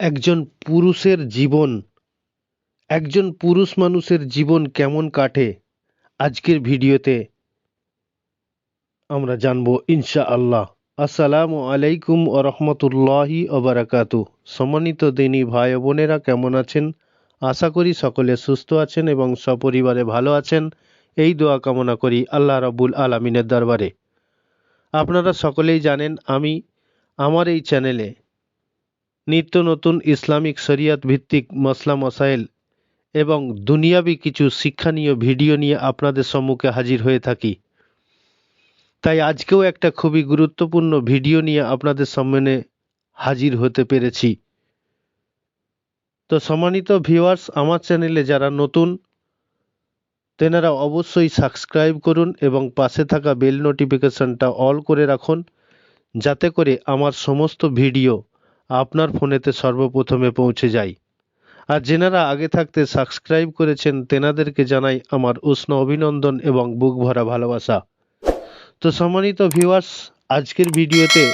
একজন পুরুষের জীবন, একজন পুরুষ মানুষের জীবন কেমন কাটে আজকের ভিডিওতে আমরা জানব ইনশা আল্লাহ আসসালামু আলাইকুম ও রহমতুল্লাহি ওবারাকাতু সম্মানিত দিনী ভাই বোনেরা কেমন আছেন? আশা করি সকলে সুস্থ আছেন এবং সপরিবারে ভালো আছেন। এই দোয়া কামনা করি আল্লাহ রাবুল আলমিনের দরবারে। আপনারা সকলেই জানেন আমি আমার এই চ্যানেলে নিত্য নতুন ইসলামিক শরিয়ত ভিত্তিক মশলা মসাইল এবং দুনিয়াবি কিছু শিক্ষণীয় ভিডিও নিয়ে আপনাদের সম্মুখে হাজির হয়ে থাকি। তাই আজকেও একটা খুবই গুরুত্বপূর্ণ ভিডিও নিয়ে আপনাদের সামনে হাজির হতে পেরেছি। তো সম্মানিত ভিউয়ার্স, আমার চ্যানেলে যারা নতুন, তেনারা অবশ্যই সাবস্ক্রাইব করুন এবং পাশে থাকা বেল নোটিফিকেশনটা অল করে রাখুন, যাতে করে আমার সমস্ত ভিডিও আপনার ফোনেতে সর্বপ্রথমে পৌঁছে যায় আর যেনারা আগে থাকতে সাবস্ক্রাইব করেছেন, তেনাদেরকে জানাই আমার উষ্ণ অভিনন্দন এবং বুক ভরা ভালোবাসা। তো সম্মানিত ভিউয়ার্স আজকের ভিডিওতে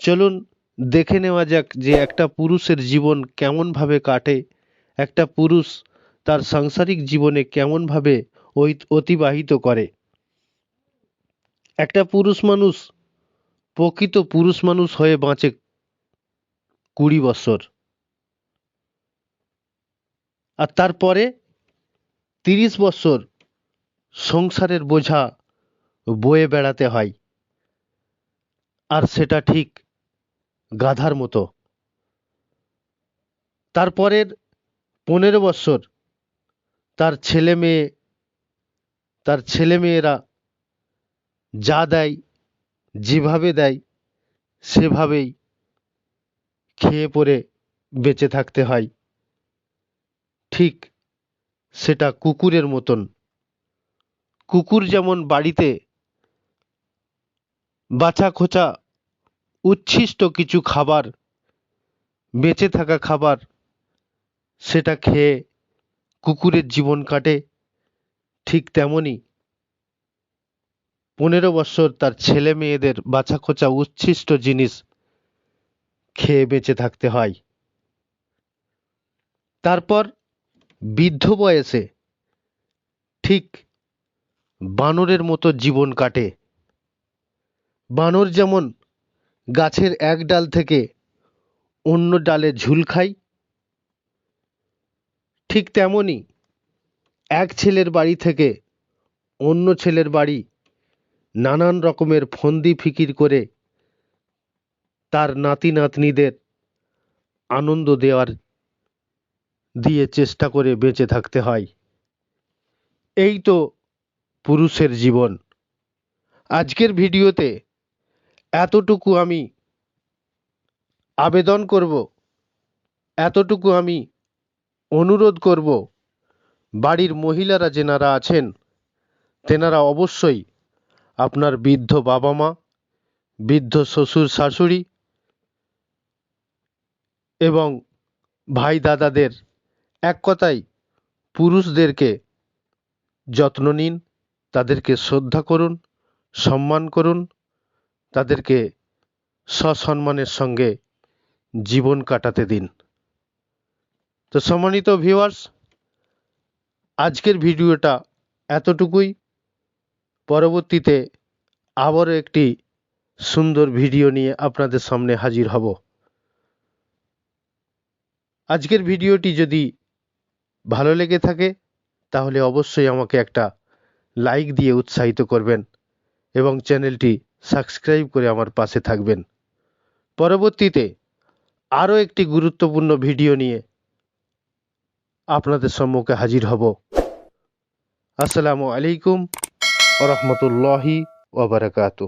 চলুন দেখে নেওয়া যাক যে একটা পুরুষের জীবন কেমনভাবে কাটে, একটা পুরুষ তার সাংসারিক জীবনে কেমনভাবে অতিবাহিত করে। একটা পুরুষ মানুষ প্রকৃত পুরুষ মানুষ হয়ে বাঁচে কুড়ি বছর। আর তারপরে তিরিশ বছর সংসারের বোঝা বয়ে বেড়াতে হয়। আর সেটা ঠিক গাধার মতো। তারপরের পনেরো বছর তার ছেলে মেয়ে, তার ছেলে মেয়েরা যা দেয়, যেভাবে দেয়, সেভাবেই খেয়ে পরে বেঁচে থাকতে হয়। ঠিক সেটা কুকুরের মতন। কুকুর যেমন বাড়িতে বাছা খোঁচা উচ্ছিষ্ট কিছু খাবার, বেঁচে থাকা খাবার, সেটা খেয়ে কুকুরের জীবন কাটে ঠিক তেমনই পনেরো বছর তার ছেলে মেয়েদের বাছা খোঁচা উচ্ছিষ্ট জিনিস খেয়ে বেঁচে থাকতে হয়। তারপর বৃদ্ধ বয়সে ঠিক বানরের মতো জীবন কাটে। বানর যেমন গাছের এক ডাল থেকে অন্য ডালে ঝুল খায়, ঠিক তেমনই এক ছেলের বাড়ি থেকে অন্য ছেলের বাড়ি নানান রকমের ফন্দি ফিকির করে তার নাতি নাতনিদের আনন্দ দেওয়ার দিয়ে চেষ্টা করে বেঁচে থাকতে হয়। এই তো পুরুষের জীবন। আজকের ভিডিওতে এতটুকু আমি আবেদন করব, এতটুকু আমি অনুরোধ করব, বাড়ির মহিলারা যেনারা আছেন, তেনারা অবশ্যই আপনার বৃদ্ধ বাবা মা, বৃদ্ধ শ্বশুর শাশুড়ি এবং ভাই দাদাদের এক কথায় পুরুষদেরকে যত্ন নিন, তাদেরকে শ্রদ্ধা করুন, সম্মান করুন, তাদেরকে সসম্মানের সঙ্গে জীবন কাটাতে দিন। তো সম্মানিত ভিউয়ার্স আজকের ভিডিওটা এতটুকুই। পরবর্তীতে আবারও একটি সুন্দর ভিডিও নিয়ে আপনাদের সামনে হাজির হব। আজকের ভিডিওটি যদি ভালো লেগে থাকে, তাহলে অবশ্যই আমাকে একটা লাইক দিয়ে উৎসাহিত করবেন এবং চ্যানেলটি সাবস্ক্রাইব করে আমার পাশে থাকবেন। পরবর্তীতে আরও একটি গুরুত্বপূর্ণ ভিডিও নিয়ে আপনাদের সম্মুখে হাজির হব। আসসালামু আলাইকুম ওরহমতুল্লাহি ওবরাকাতু